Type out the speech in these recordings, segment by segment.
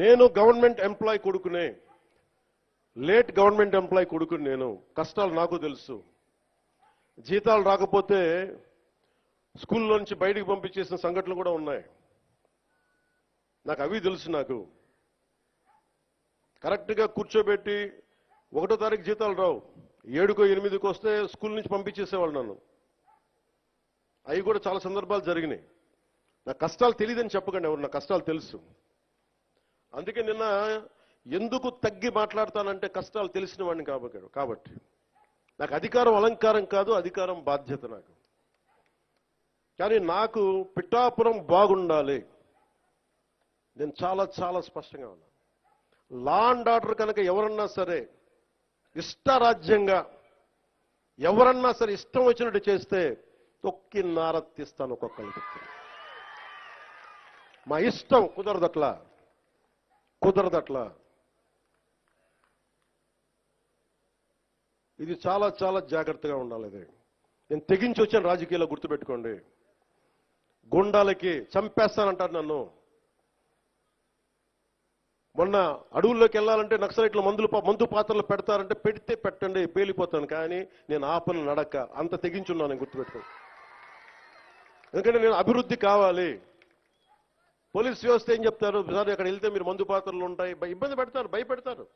నేను government employee కొడుకునే late government employee కొడుకుని నేను. కష్టాలు నాకు తెలుసు. జీతాలు రాకపోతే స్కూల్లో నుంచి బయటికి పంపించేసిన సంఘటనలు కూడా ఉన్నాయి. నాకు అవి తెలుసు నాకు. కరెక్ట్గా కూర్చోబెట్టి ఒకటో తారీఖు జీతాలు రావు. ఏడుకో ఎనిమిదికి వస్తే స్కూల్ నుంచి పంపించేసేవాళ్ళు నన్ను. అవి కూడా చాలా సందర్భాలు జరిగినాయి. నా కష్టాలు తెలియదని చెప్పకండి ఎవరు నా కష్టాలు తెలుసు. అందుకే నిన్న ఎందుకు తగ్గి మాట్లాడతానంటే కష్టాలు తెలిసిన వాడిని కాబట్టి కాబట్టి. నాకు అధికారం అలంకారం కాదు అధికారం బాధ్యత నాకు. కానీ నాకు పిఠాపురం బాగుండాలి. నేను చాలా చాలా స్పష్టంగా ఉన్నాను. లా అండ్ ఆర్డర్ కనుక ఎవరన్నా సరే ఇష్టరాజ్యంగా ఎవరన్నా సరే ఇష్టం వచ్చినట్టు చేస్తే తొక్కి నారత్తిస్తాను ఒక్కొక్కరికి మా ఇష్టం కుదరదు అట్లా. కుదరదు అట్లా ఇది చాలా చాలా జాగ్రత్తగా ఉండాలి ఇది. నేను తెగించి వచ్చాను రాజకీయాల్లో గుర్తుపెట్టుకోండి. గుండాలకి చంపేస్తానంటారు నన్ను. మొన్న అడవుల్లోకి వెళ్ళాలంటే నక్సలైట్లు మందులు మందు పాత్రలు పెడతారంటే పెడితే పెట్టండి పేలిపోతాను. కానీ నేను ఆపను నడక. అంత తెగించున్నాను నేను గుర్తుపెట్టుకో. ఎందుకంటే నేను అభివృద్ధి కావాలి. పోలీస్ వ్యవస్థ ఏం చెప్తారు? సార్ అక్కడ వెళ్తే మీరు మందు పాత్రలు ఉంటాయి. ఇబ్బంది పెడతారు భయపెడతారు.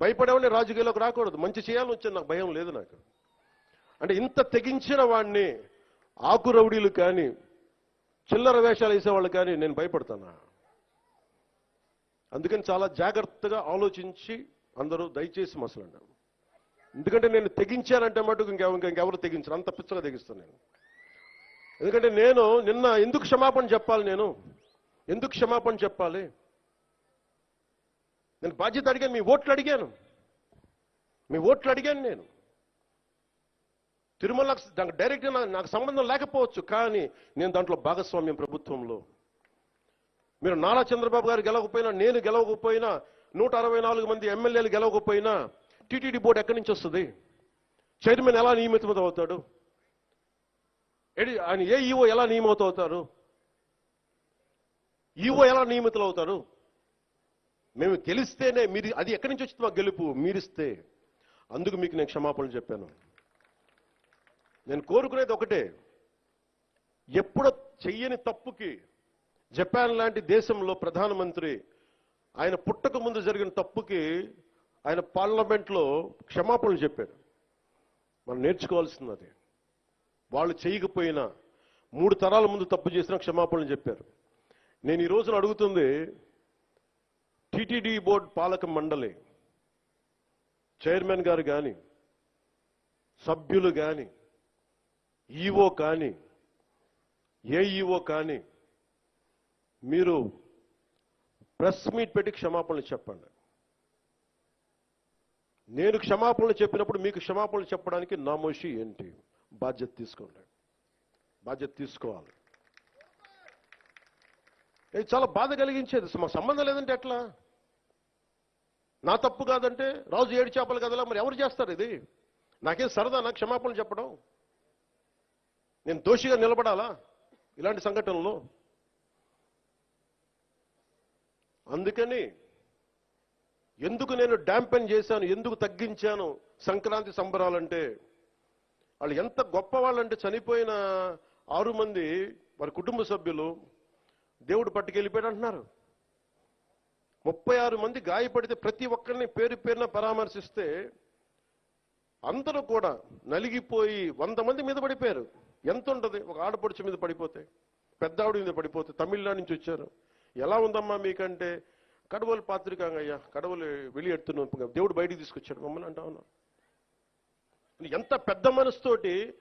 భయపడేవాడిని రాజకీయాల్లోకి రాకూడదు. మంచి చేయాలని వచ్చింది నాకు భయం లేదు నాకు. అంటే ఇంత తెగించిన వాడిని ఆకు రౌడీలు కానీ చిల్లర వేషాలు వేసేవాళ్ళు కానీ నేను భయపడతానా? అందుకని చాలా జాగ్రత్తగా ఆలోచించి అందరూ దయచేసి మసలండి. ఎందుకంటే నేను తెగించానంటే మటుకు ఇంకెవ ఇంకెవరు తెగించరు. అంత పిచ్చగా తెగిస్తాను నేను. ఎందుకంటే నేను నిన్న ఎందుకు క్షమాపణ చెప్పాలి నేను? ఎందుకు క్షమాపణ చెప్పాలి? నేను బాధ్యత అడిగాను మీ ఓట్లు అడిగాను. మీ ఓట్లు అడిగాను నేను. తిరుమల దానికి డైరెక్ట్గా నాకు సంబంధం లేకపోవచ్చు కానీ నేను దాంట్లో భాగస్వామ్యం ప్రభుత్వంలో. మీరు నారా చంద్రబాబు గారు గెలవకపోయినా నేను గెలవకపోయినా నూట అరవై నాలుగు మంది ఎమ్మెల్యేలు గెలవకపోయినా టీటీడీ బోర్డు ఎక్కడి నుంచి వస్తుంది? చైర్మన్ ఎలా నియమితమవుతాడు? ఎడి- ఆయన ఏ ఈఓ ఎలా నియమితం అవుతారు? ఈఓ ఎలా నియమితులు అవుతారు? మేము గెలిస్తేనే మీరు అది ఎక్కడి నుంచి వచ్చింది మా గెలుపు? మీరిస్తే. అందుకు మీకు నేను క్షమాపణలు చెప్పాను. నేను కోరుకునేది ఒకటే. ఎప్పుడో చెయ్యని తప్పుకి జపాన్ లాంటి దేశంలో ప్రధానమంత్రి ఆయన పుట్టక ముందు జరిగిన తప్పుకి ఆయన పార్లమెంట్లో క్షమాపణలు చెప్పారు. మనం నేర్చుకోవాల్సింది అది వాళ్ళు చేయకపోయినా మూడు తరాల ముందు తప్పు చేసినా క్షమాపణలు చెప్పారు. నేను ఈ రోజున అడుగుతుంది టిటిడి బోర్డు పాలక మండలి చైర్మన్ గారు కానీ సభ్యులు కానీ ఈఓ కానీ ఏఈఓ కానీ మీరు ప్రెస్ మీట్ పెట్టి క్షమాపణలు చెప్పండి. నేను క్షమాపణలు చెప్పినప్పుడు మీకు క్షమాపణలు చెప్పడానికి నామోషి ఏంటి? బాధ్యత తీసుకోండి. బాధ్యత తీసుకోవాలి. ఇది చాలా బాధ కలిగించేది. మాకు సంబంధం లేదంటే ఎట్లా? నా తప్పు కాదంటే రాజు ఏడు చేపలు కదలా? మరి ఎవరు చేస్తారు ఇది? నాకేం సరదా నాకు క్షమాపణలు చెప్పడం? నేను దోషిగా నిలబడాలా ఇలాంటి సంఘటనలో? అందుకని ఎందుకు నేను డ్యాంపెన్ చేశాను? ఎందుకు తగ్గించాను సంక్రాంతి సంబరాలంటే వాళ్ళు ఎంత గొప్ప వాళ్ళంటే చనిపోయిన ఆరు మంది వారి కుటుంబ సభ్యులు దేవుడు పట్టుకెళ్ళిపోయాడు అంటున్నారు. ముప్పై ఆరు మంది గాయపడితే ప్రతి ఒక్కరిని పేరు పేరున పరామర్శిస్తే అందరూ కూడా నలిగిపోయి వంద మంది మీద పడిపోయారు. ఎంత ఉంటుంది? ఒక ఆడపడుచు మీద పడిపోతే పెద్ద ఆవిడ మీద పడిపోతే తమిళనాడు నుంచి వచ్చారు. ఎలా ఉందమ్మా మీకంటే? కడవలు పాత్రికాంగయ్యా కడవలు వెళ్ళి ఎడుతున్నాం దేవుడు బయటికి తీసుకొచ్చాడు. మమ్మల్ని అంటా ఉన్నా ఎంత పెద్ద మనసుతోటి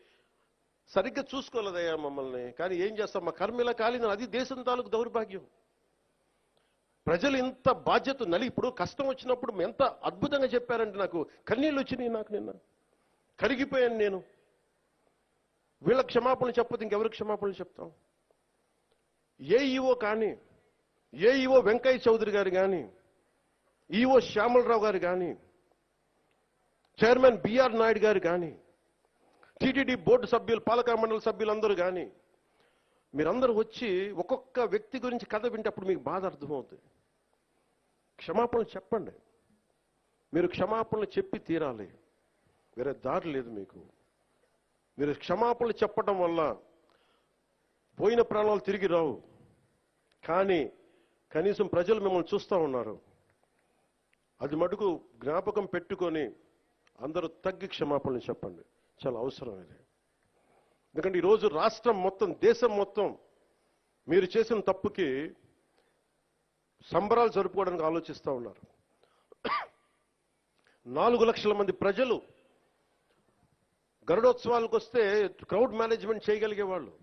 సరిగ్గా చూసుకోలేదయ్యా మమ్మల్ని. కానీ ఏం చేస్తాం? మా కర్మిల కాలిన అది దేశం తాలూకు దౌర్భాగ్యం. ప్రజలు ఇంత బాధ్యత నలి ఇప్పుడు కష్టం వచ్చినప్పుడు ఎంత అద్భుతంగా చెప్పారంటే నాకు కన్నీళ్ళు వచ్చినాయి నాకు నిన్న. కరిగిపోయాను నేను. వీళ్ళ క్షమాపణలు చెప్పదు ఇంకెవరు క్షమాపణలు చెప్తాం? ఏ ఈవో కానీ ఏ ఈవో వెంకయ్య చౌదరి గారు కానీ ఈవో శ్యామలరావు గారు కానీ చైర్మన్ బిఆర్ నాయుడు గారు కానీ టీటీడీ బోర్డు సభ్యులు పాలక మండలి సభ్యులందరూ కానీ మీరందరూ వచ్చి ఒక్కొక్క వ్యక్తి గురించి కథ వింటే అప్పుడు మీకు బాధ అర్థమవుతుంది. క్షమాపణలు చెప్పండి. మీరు క్షమాపణలు చెప్పి తీరాలి. వేరే దారి లేదు మీకు. మీరు క్షమాపణలు చెప్పడం వల్ల పోయిన ప్రాణాలు తిరిగి రావు. కానీ కనీసం ప్రజలు మిమ్మల్ని చూస్తూ ఉన్నారు. అది మటుకు జ్ఞాపకం పెట్టుకొని అందరూ తగ్గి క్షమాపణలు చెప్పండి. చాలా అవసరం ఇది. ఎందుకంటే ఈరోజు రాష్ట్రం మొత్తం దేశం మొత్తం మీరు చేసిన తప్పుకి సంబరాలు జరుపుకోవడానికి ఆలోచిస్తూ ఉన్నారు. నాలుగు లక్షల మంది ప్రజలు గరుడోత్సవాలకు వస్తే క్రౌడ్ మేనేజ్మెంట్ చేయగలిగే వాళ్ళు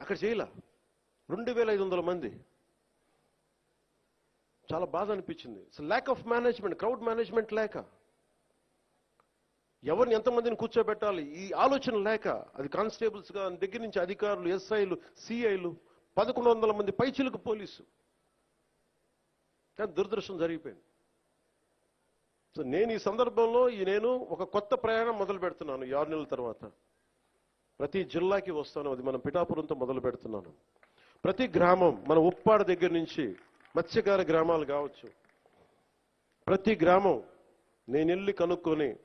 అక్కడ చేయలే. రెండు వేల ఐదు వందల మంది. చాలా బాధ అనిపించింది. Lack of management crowd management లేక. ఎవరిని ఎంతమందిని కూర్చోబెట్టాలి? ఈ ఆలోచన లేక అది కానిస్టేబుల్స్ కానీ దగ్గర నుంచి అధికారులు ఎస్ఐలు సిఐలు పదకొండు వందల మంది పైచిలకు పోలీసు. కానీ దురదృష్టం జరిగిపోయింది. సో నేను ఈ సందర్భంలో ఈ నేను ఒక కొత్త ప్రయాణం మొదలు పెడుతున్నాను ఈ ఆరు నెలల తర్వాత. ప్రతి జిల్లాకి వస్తాను అది మనం పిఠాపురంతో మొదలు పెడుతున్నాను. ప్రతి గ్రామం మన ఉప్పాడ దగ్గర నుంచి మత్స్యకార గ్రామాలు కావచ్చు. ప్రతి గ్రామం నేను వెళ్ళి కనుక్కొని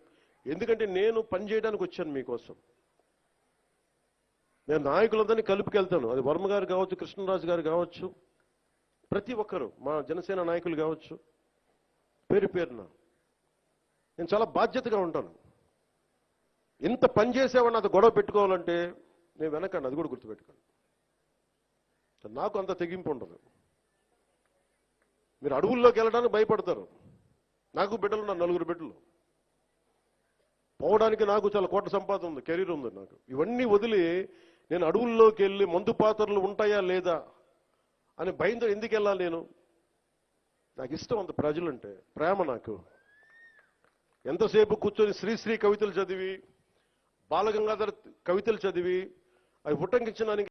ఎందుకంటే నేను పనిచేయడానికి వచ్చాను మీకోసం. నేను నాయకులందరినీ కలుపుకెళ్తాను. అది వర్మ గారు కావచ్చు కృష్ణరాజు గారు కావచ్చు ప్రతి ఒక్కరు మా జనసేన నాయకులు కావచ్చు పేరు పేరున. నేను చాలా బాధ్యతగా ఉంటాను. ఇంత పని చేసేవాడిని అది గొడవ పెట్టుకోవాలంటే నేను వెనకండి అది కూడా గుర్తుపెట్టుకోండి. నాకు అంత తెగింపు ఉండదు. మీరు అడవుల్లోకి వెళ్ళడానికి భయపడతారు. నాకు బిడ్డలు నా నలుగురు బిడ్డలు. పోవడానికి నాకు చాలా కోట్ల సంపాదన ఉంది కెరీర్ ఉంది నాకు. ఇవన్నీ వదిలి నేను అడవుల్లోకి వెళ్ళి మందు పాత్రలు ఉంటాయా లేదా అని భయంతో ఎందుకు వెళ్ళాలి నేను? నాకు ఇష్టం అంత ప్రజలంటే ప్రేమ నాకు. ఎంతసేపు కూర్చొని శ్రీశ్రీ కవితలు చదివి బాలగంగాధర కవితలు చదివి అవి ఉటంకించడానికి